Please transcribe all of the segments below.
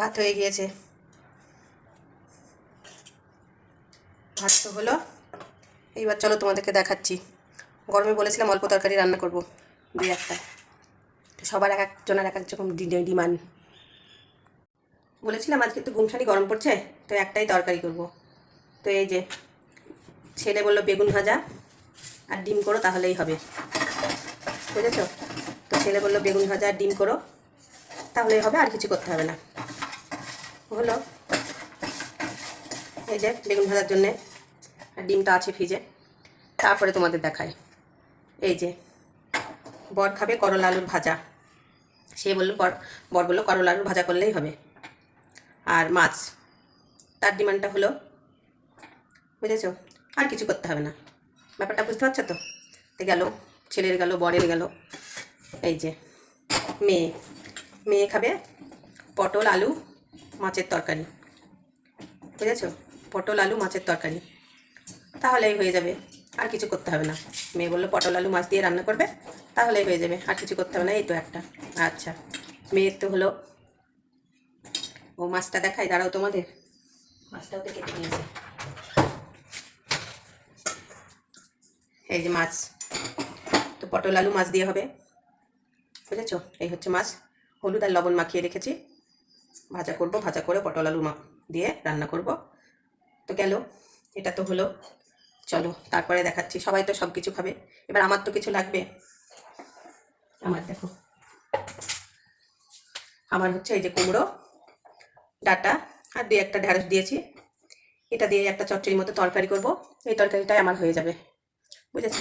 ভাত হয়ে গিয়েছে। ভাত তো হলো। এইবার চলো তোমাদেরকে দেখাচ্ছি। গরমে বলেছিলাম অল্প তরকারি রান্না করব। দুই একটা। সবার এক একজনের এক একরকম ডিমান্ড। বলেছিলাম আজকে একটু গুমসানি গরম পড়ছে, তো একটাই তরকারি করব। তো এই যে, ছেলে বলল বেগুন ভাজা, আর ডিম করো তাহলেই হবে। বুঝেছ? তো ছেলে বলল বেগুন ভাজা আর ডিম করো, তাহলেই হবে, আর কিছু করতে হবে না। হলো। এই যে বেগুন ভাজার জন্যে ডিমটা আছে ফ্রিজে। তারপরে তোমাদের দেখায় এই যে বর খাবে করলা আলুর ভাজা। সে বলল, বর বর বলল, করলা আলুর ভাজা করলেই হবে। আর মাছ, তার ডিমান্ডটা হলো, বুঝেছ? আর কিছু করতে হবে না। ব্যাপারটা বুঝতে পারছ তো? তো গেল, ছেলের গেল, বরের গেল। এই যে মেয়ে মেয়ে খাবে পটল, আলু মাছের তরকারি। বুঝেছ? পটল, আলু, মাছের তরকারি। তাহলেই হয়ে যাবে। আর কিছু করতে হবে না। মেয়ে বলল, পটল, আলু, মাছ দিয়ে রান্না করবে, তাহলেই হয়ে যাবে। আর কিছু করতে হবে না, এই তো একটা। আচ্ছা। মেয়ের তো হলো, ও মাছটা দেখাই দাঁড়াও তোমাদের। মাছটাও তো কেটে নিয়েছে এই যে মাছ। তো পটল, আলু, মাছ দিয়ে হবে। বুঝেছ? এই হচ্ছে মাছ। হলুদ আর লবণ মাখিয়ে রেখেছি। ভাজা করব, ভাজা করে পটল আলু দিয়ে রান্না করব। তো গেল, এটা তো হলো। চলো, তারপরে দেখাচ্ছি, সবাই তো সব কিছু খাবে। এবার আমার তো কিছু লাগবে। আমার দেখো। আমার হচ্ছে এই যে কুমড়ো, ডাটা, আর দুই একটা ঢ্যাঁড়স দিয়েছি। এটা দিয়ে একটা চচ্চড়ির মতো তরকারি করব। এই তরকারিটাই আমার হয়ে যাবে। বুঝেছ?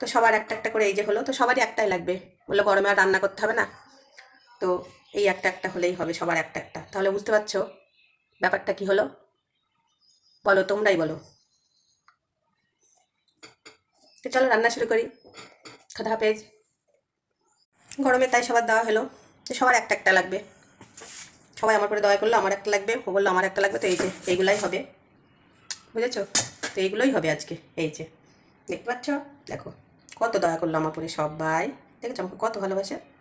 তো সবার একটা একটা করে এই যে হলো, তো সবারই একটাই লাগবে। বলল গরমে আর রান্না করতে হবে না। তো এই একটা একটা হলেই হবে, সবার একটা একটা। তাহলে বুঝতে পারছ ব্যাপারটা কি হলো? বলো, তোমরাই বলো। তো চলো, রান্না শুরু করি। খাদা হাফেজ গরমে তাই সবার দেওয়া হলো। তো সবার একটা একটা লাগবে। সবাই আমার করে দয়া করল, আমার একটা লাগবে, ও বলল, আমার একটা লাগবে, তো এই যে, এইগুলাই হবে। বুঝেছ? তো এইগুলোই হবে আজকে, এই যে। দেখতে পাচ্ছ? দেখো, কত দয়া করল আমার পরে সবাই। দেখেছ আমাকে কত ভালোবাসে?